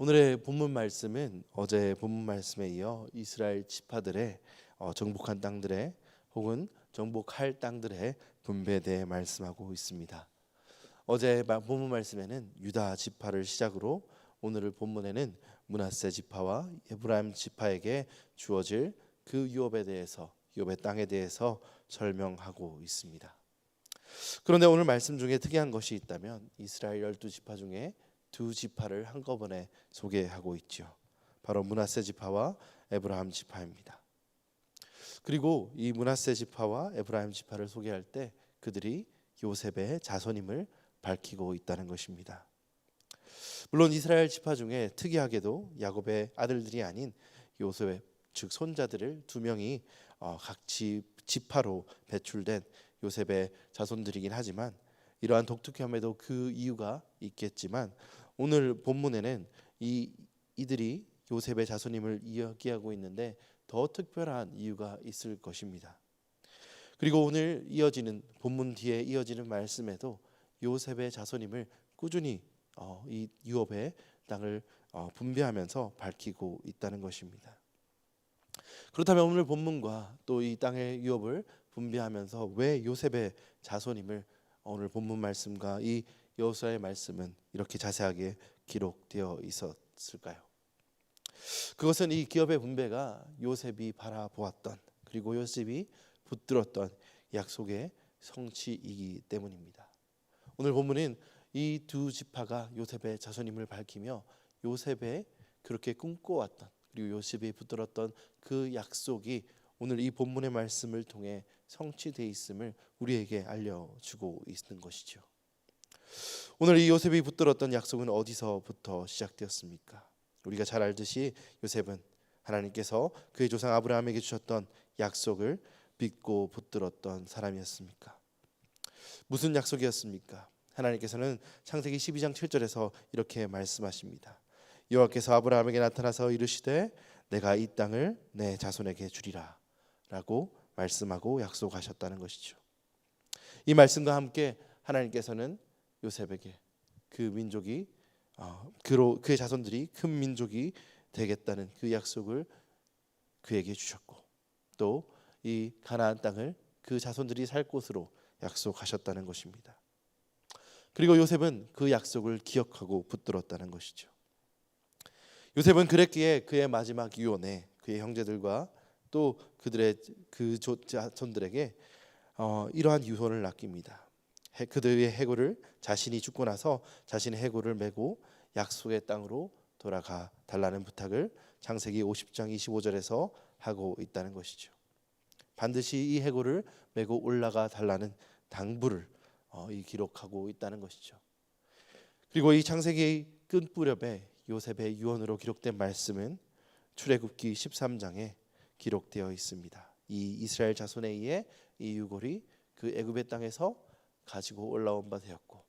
오늘의 본문 말씀은 어제 본문 말씀에 이어 이스라엘 지파들의 어, 정복한 땅들의 혹은 정복할 땅들의 분배에 대해 말씀하고 있습니다. 어제 마- 본문 말씀에는 유다 지파를 시작으로 오늘의 본문에는 문하세 지파와 에브라임 지파에게 주어질 그 유업에 대해서 유업의 땅에 대해서 설명하고 있습니다. 그런데 오늘 말씀 중에 특이한 것이 있다면 이스라엘 열두 지파 중에 두 지파를 한꺼번에 소개하고 있죠. 바로 문하세 지파와 에브라임 지파입니다. 그리고 이 문하세 지파와 에브라임 지파를 소개할 때 그들이 요셉의 자손임을 밝히고 있다는 것입니다. 물론 이스라엘 지파 중에 특이하게도 야곱의 아들들이 아닌 요셉의 즉 손자들을 두 명이 어, 각 지, 지파로 배출된 요셉의 자손들이긴 하지만 이러한 독특함에도 그 이유가 있겠지만 오늘 본문에는 이 이들이 요셉의 자손임을 이야기하고 있는데 더 특별한 이유가 있을 것입니다. 그리고 오늘 이어지는 본문 뒤에 이어지는 말씀에도 요셉의 자손임을 꾸준히 어, 이 유업의 땅을 어, 분배하면서 밝히고 있다는 것입니다. 그렇다면 오늘 본문과 또 이 땅의 유업을 분배하면서 왜 요셉의 자손임을 오늘 본문 말씀과 이 여호수아의 말씀은 이렇게 자세하게 기록되어 있었을까요? 그것은 이 기업의 분배가 요셉이 바라보았던 그리고 요셉이 붙들었던 약속의 성취이기 때문입니다. 오늘 본문은 이 두 지파가 요셉의 자손임을 밝히며 요셉의 그렇게 꿈꿔왔던 그리고 요셉이 붙들었던 그 약속이 오늘 이 본문의 말씀을 통해 성취돼 있음을 우리에게 알려주고 있는 것이죠. 오늘 이 요셉이 붙들었던 약속은 어디서부터 시작되었습니까? 우리가 잘 알듯이 요셉은 하나님께서 그의 조상 아브라함에게 주셨던 약속을 믿고 붙들었던 사람이었습니까? 무슨 약속이었습니까? 하나님께서는 창세기 12장 7절에서 이렇게 말씀하십니다. 여호와께서 아브라함에게 나타나서 이르시되 내가 이 땅을 내 자손에게 주리라라고 말씀하고 약속하셨다는 것이죠. 이 말씀과 함께 하나님께서는 요셉에게 그 민족이 어, 그로 그의 자손들이 큰 민족이 되겠다는 그 약속을 그에게 주셨고 또 이 가나안 땅을 그 자손들이 살 곳으로 약속하셨다는 것입니다. 그리고 요셉은 그 약속을 기억하고 붙들었다는 것이죠. 요셉은 그랬기에 그의 마지막 유언에 그의 형제들과 또 그들의 그 조- 자손들에게 어, 이러한 유언을 남깁니다. 해- 그들의 해골을 자신이 죽고 나서 자신의 해골을 메고 약속의 땅으로 돌아가 달라는 부탁을 창세기 50장 25절에서 하고 있다는 것이죠. 반드시 이 해골을 메고 올라가 달라는 당부를 어, 이 기록하고 있다는 것이죠. 그리고 이 창세기 끝부렵에 요셉의 유언으로 기록된 말씀은 출애굽기 13장에 기록되어 있습니다. 이 이스라엘 자손에 의해 이 유골이 그 애굽의 땅에서 가지고 올라온 바 되었고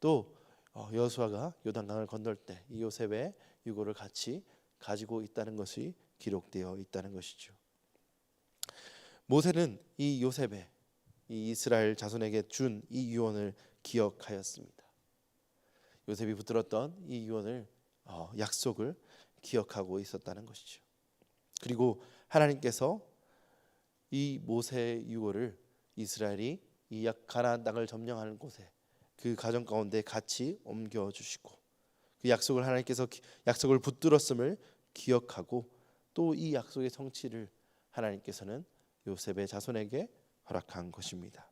또 어, 여호수아가 요단강을 건널 때 이 요셉의 유골을 같이 가지고 있다는 것이 기록되어 있다는 것이죠. 모세는 이 요셉의 이 이스라엘 자손에게 준 이 유언을 기억하였습니다. 요셉이 붙들었던 이 유언을 어, 약속을 기억하고 있었다는 것이죠. 그리고 하나님께서 이 모세의 유언을 이스라엘이 이약 가나안 땅을 점령하는 곳에 그 가정 가운데 같이 옮겨 주시고 그 약속을 하나님께서 기- 약속을 붙들었음을 기억하고 또 이 약속의 성취를 하나님께서는 요셉의 자손에게 허락한 것입니다.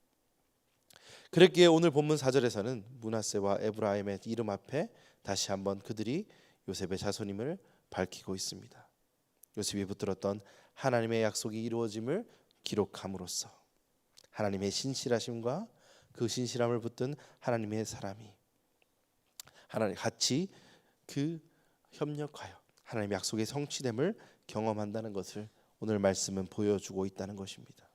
그랬기에 오늘 본문 4절에서는 문하세와 에브라임의 이름 앞에 다시 한번 그들이 요셉의 자손임을 밝히고 있습니다. 요셉이 붙들었던 하나님의 약속이 이루어짐을 기록함으로써 하나님의 신실하심과 그 신실함을 붙든 하나님의 사람이 하나님 같이 그 협력하여 하나님의 약속의 성취됨을 경험한다는 것을 오늘 말씀은 보여주고 있다는 것입니다.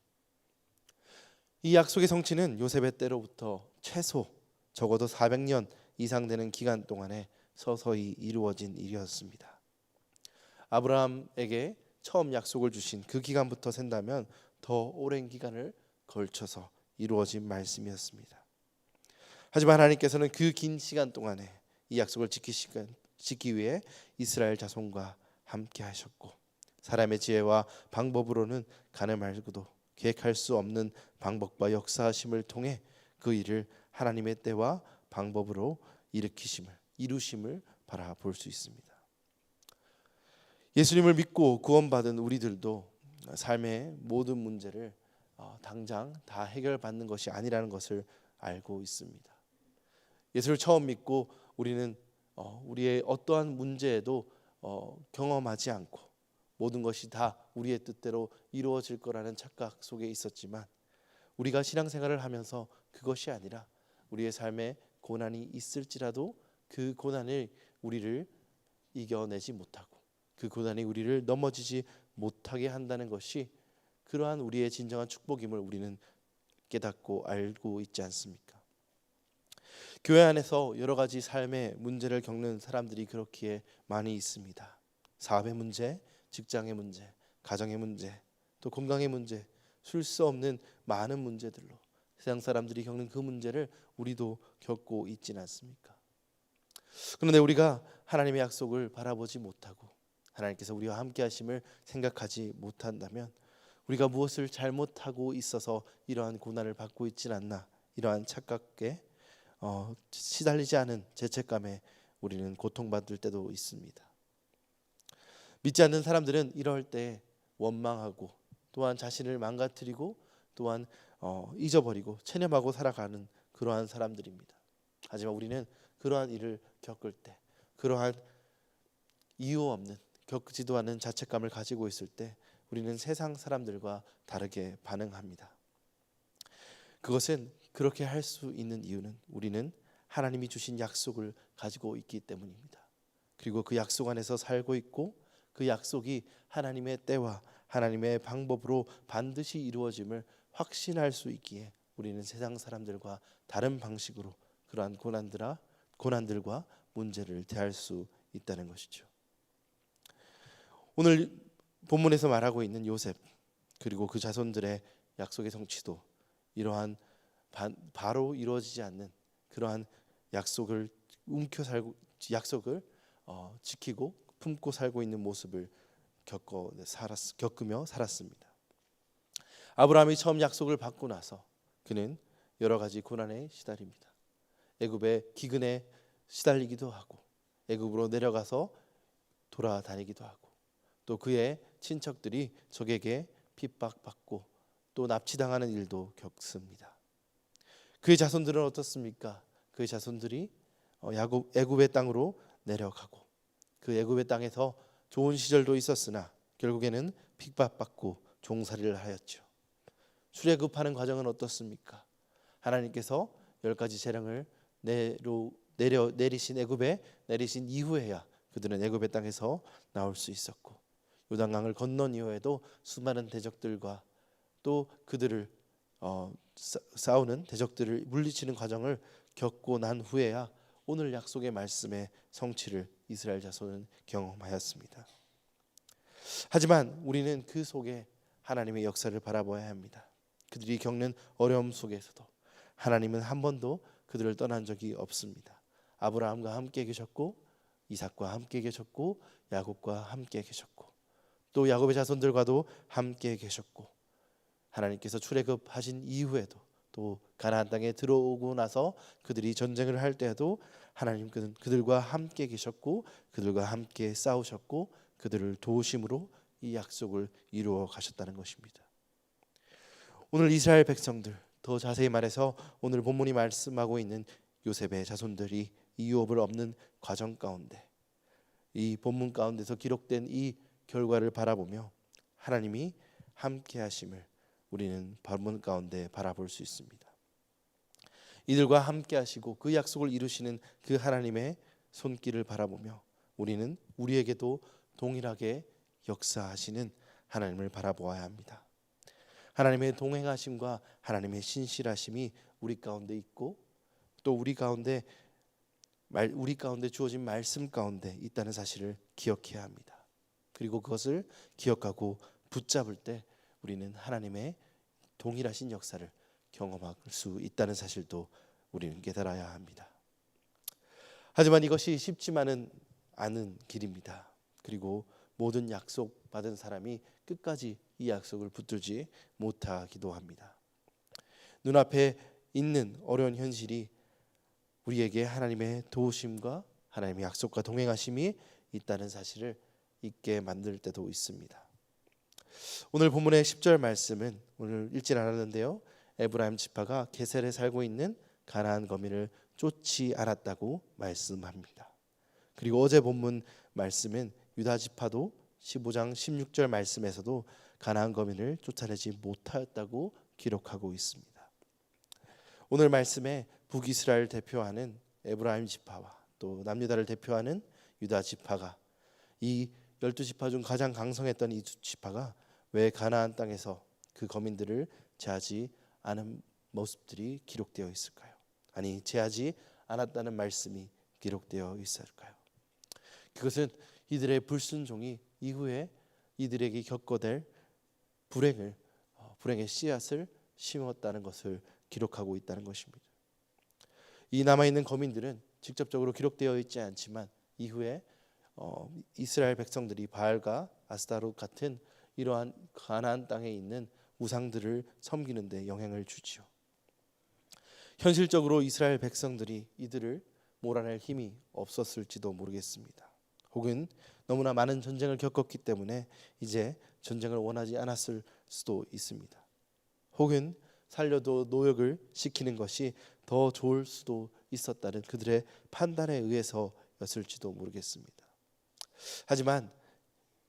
이 약속의 성취는 요셉의 때로부터 최소 적어도 400년 이상 되는 기간 동안에 서서히 이루어진 일이었습니다. 아브라함에게 처음 약속을 주신 그 기간부터 센다면 더 오랜 기간을 걸쳐서 이루어진 말씀이었습니다. 하지만 하나님께서는 그 긴 시간 동안에 이 약속을 지키시기 짓기 위해 이스라엘 자손과 함께 하셨고 사람의 지혜와 방법으로는 가늠하고도 계획할 수 없는 방법과 역사하심을 통해 그 일을 하나님의 때와 방법으로 일으키심을 이루심을 바라볼 수 있습니다. 예수님을 믿고 구원받은 우리들도 삶의 모든 문제를 어, 당장 다 해결받는 것이 아니라는 것을 알고 있습니다. 예수를 처음 믿고 우리는 어, 우리의 어떠한 문제에도 어, 경험하지 않고 모든 것이 다 우리의 뜻대로 이루어질 거라는 착각 속에 있었지만 우리가 신앙생활을 하면서 그것이 아니라 우리의 삶에 고난이 있을지라도 그 고난을 우리를 이겨내지 못하고 그 고난이 우리를 넘어지지 못하게 한다는 것이 그러한 우리의 진정한 축복임을 우리는 깨닫고 알고 있지 않습니까? 교회 안에서 여러 가지 삶의 문제를 겪는 사람들이 그렇기에 많이 있습니다. 사업의 문제, 직장의 문제, 가정의 문제, 또 건강의 문제, 술 수 없는 많은 문제들로 세상 사람들이 겪는 그 문제를 우리도 겪고 있지는 않습니까? 그런데 우리가 하나님의 약속을 바라보지 못하고 하나님께서 우리와 함께 하심을 생각하지 못한다면 우리가 무엇을 잘못하고 있어서 이러한 고난을 받고 있지는 않나 이러한 착각에 어, 시달리지 않은 죄책감에 우리는 고통받을 때도 있습니다. 믿지 않는 사람들은 이럴 때 원망하고 또한 자신을 망가뜨리고 또한 어, 잊어버리고 체념하고 살아가는 그러한 사람들입니다. 하지만 우리는 그러한 일을 겪을 때 그러한 이유 없는 겪지도 않은 자책감을 가지고 있을 때 우리는 세상 사람들과 다르게 반응합니다. 그것은 그렇게 할 수 있는 이유는 우리는 하나님이 주신 약속을 가지고 있기 때문입니다. 그리고 그 약속 안에서 살고 있고 그 약속이 하나님의 때와 하나님의 방법으로 반드시 이루어짐을 확신할 수 있기에 우리는 세상 사람들과 다른 방식으로 그러한 고난들아 고난들과 문제를 대할 수 있다는 것이죠. 오늘 본문에서 말하고 있는 요셉 그리고 그 자손들의 약속의 성취도 이러한 바, 바로 이루어지지 않는 그러한 약속을 움켜 살고 약속을 어, 지키고 품고 살고 있는 모습을 겪어 살았 겪으며 살았습니다. 아브라함이 처음 약속을 받고 나서 그는 여러 가지 고난에 시달립니다. 애굽의 기근에 시달리기도 하고 애굽으로 내려가서 돌아다니기도 하고 또 그의 친척들이 적에게 핍박받고 또 납치당하는 일도 겪습니다. 그의 자손들은 어떻습니까? 그의 자손들이 어, 야곱 애굽의 땅으로 내려가고 그 애굽의 땅에서 좋은 시절도 있었으나 결국에는 핍박받고 종살이를 하였죠. 출애굽하는 과정은 어떻습니까? 하나님께서 열 가지 재령을 내로 내려 내리신 애굽에 내리신 이후에야 그들은 애굽의 땅에서 나올 수 있었고 요단강을 건넌 이후에도 수많은 대적들과 또 그들을 어, 싸우는 대적들을 물리치는 과정을 겪고 난 후에야 오늘 약속의 말씀의 성취를 이스라엘 자손은 경험하였습니다. 하지만 우리는 그 속에 하나님의 역사를 바라봐야 합니다. 그들이 겪는 어려움 속에서도 하나님은 한 번도 그들을 떠난 적이 없습니다. 아브라함과 함께 계셨고 이삭과 함께 계셨고 야곱과 함께 계셨고 또 야곱의 자손들과도 함께 계셨고 하나님께서 출애굽하신 이후에도 또 가나안 땅에 들어오고 나서 그들이 전쟁을 할 때에도 하나님 그들과 함께 계셨고 그들과 함께 싸우셨고 그들을 도우심으로 이 약속을 이루어 가셨다는 것입니다. 오늘 이스라엘 백성들 더 자세히 말해서 오늘 본문이 말씀하고 있는 요셉의 자손들이 이유업을 없는 과정 가운데 이 본문 가운데서 기록된 이 결과를 바라보며 하나님이 함께 하심을 우리는 본문 가운데 바라볼 수 있습니다. 이들과 함께 하시고 그 약속을 이루시는 그 하나님의 손길을 바라보며 우리는 우리에게도 동일하게 역사하시는 하나님을 바라보아야 합니다. 하나님의 동행하심과 하나님의 신실하심이 우리 가운데 있고 또 우리 가운데 말, 우리 가운데 주어진 말씀 가운데 있다는 사실을 기억해야 합니다. 그리고 그것을 기억하고 붙잡을 때 우리는 하나님의 동일하신 역사를 경험할 수 있다는 사실도 우리는 깨달아야 합니다. 하지만 이것이 쉽지만은 않은 길입니다. 그리고 모든 약속 받은 사람이 끝까지 이 약속을 붙들지 못하기도 합니다. 눈앞에 있는 어려운 현실이 우리에게 하나님의 도우심과 하나님의 약속과 동행하심이 있다는 사실을 잊게 만들 때도 있습니다. 오늘 본문의 10절 말씀은 오늘 읽진 않았는데요. 에브라임 지파가 게셀에 살고 있는 가나안 거민을 쫓지 않았다고 말씀합니다. 그리고 어제 본문 말씀은 유다 지파도 15장 16절 말씀에서도 가나안 거민을 쫓아내지 못하였다고 기록하고 있습니다. 오늘 말씀에 북이스라엘 대표하는 에브라임 지파와 또 남유다를 대표하는 유다 지파가 이 열두 지파 중 가장 강성했던 이 두 지파가 왜 가나안 땅에서 그 거민들을 제하지 않은 모습들이 기록되어 있을까요? 아니 제하지 않았다는 말씀이 기록되어 있을까요? 그것은 이들의 불순종이 이후에 이들에게 겪어될 불행을 어, 불행의 씨앗을 심었다는 것을 기록하고 있다는 것입니다. 이 남아 있는 거민들은 직접적으로 기록되어 있지 않지만 이후에 어, 이스라엘 백성들이 바알과 아스타롯 같은 이러한 가나안 땅에 있는 우상들을 섬기는 데 영향을 주지요. 현실적으로 이스라엘 백성들이 이들을 몰아낼 힘이 없었을지도 모르겠습니다. 혹은 너무나 많은 전쟁을 겪었기 때문에 이제 전쟁을 원하지 않았을 수도 있습니다. 혹은 살려도 노역을 시키는 것이 더 좋을 수도 있었다는 그들의 판단에 의해서였을지도 모르겠습니다. 하지만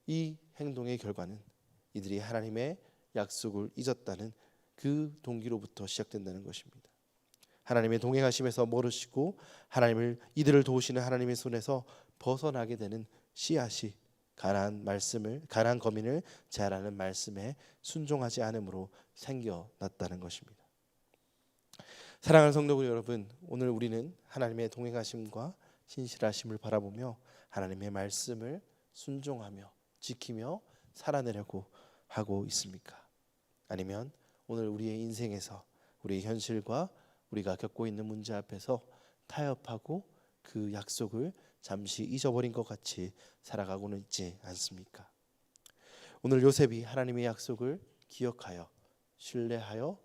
이 행동의 결과는 이들이 하나님의 약속을 잊었다는 그 동기로부터 시작된다는 것입니다. 하나님의 동행하심에서 멀으시고 하나님을 이들을 도우시는 하나님의 손에서 벗어나게 되는 씨앗이 가난 말씀을 가난 거민을 제하라는 말씀에 순종하지 않음으로 생겨났다는 것입니다. 사랑하는 성도 여러분, 오늘 우리는 하나님의 동행하심과 신실하심을 바라보며 하나님의 말씀을 순종하며 지키며 살아내려고 하고 있습니까? 아니면 오늘 우리의 인생에서 우리의 현실과 우리가 겪고 있는 문제 앞에서 타협하고 그 약속을 잠시 잊어버린 것 같이 살아가고는 있지 않습니까? 오늘 요셉이 하나님의 약속을 기억하여 신뢰하여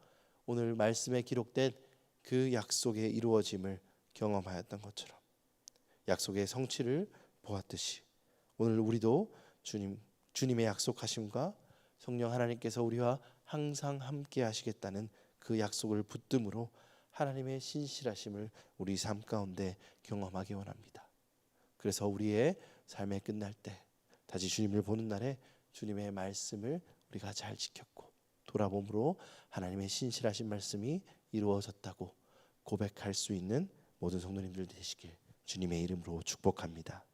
오늘 말씀에 기록된 그 약속의 이루어짐을 경험하였던 것처럼 약속의 성취를 보았듯이 오늘 우리도 주님 주님의 약속하심과 성령 하나님께서 우리와 항상 함께 하시겠다는 그 약속을 붙듦으로 하나님의 신실하심을 우리 삶 가운데 경험하기 원합니다. 그래서 우리의 삶의 끝날 때 다시 주님을 보는 날에 주님의 말씀을 우리가 잘 지켰고 돌아봄으로 하나님의 신실하신 말씀이 이루어졌다고 고백할 수 있는 모든 성도님들 되시길 주님의 이름으로 축복합니다.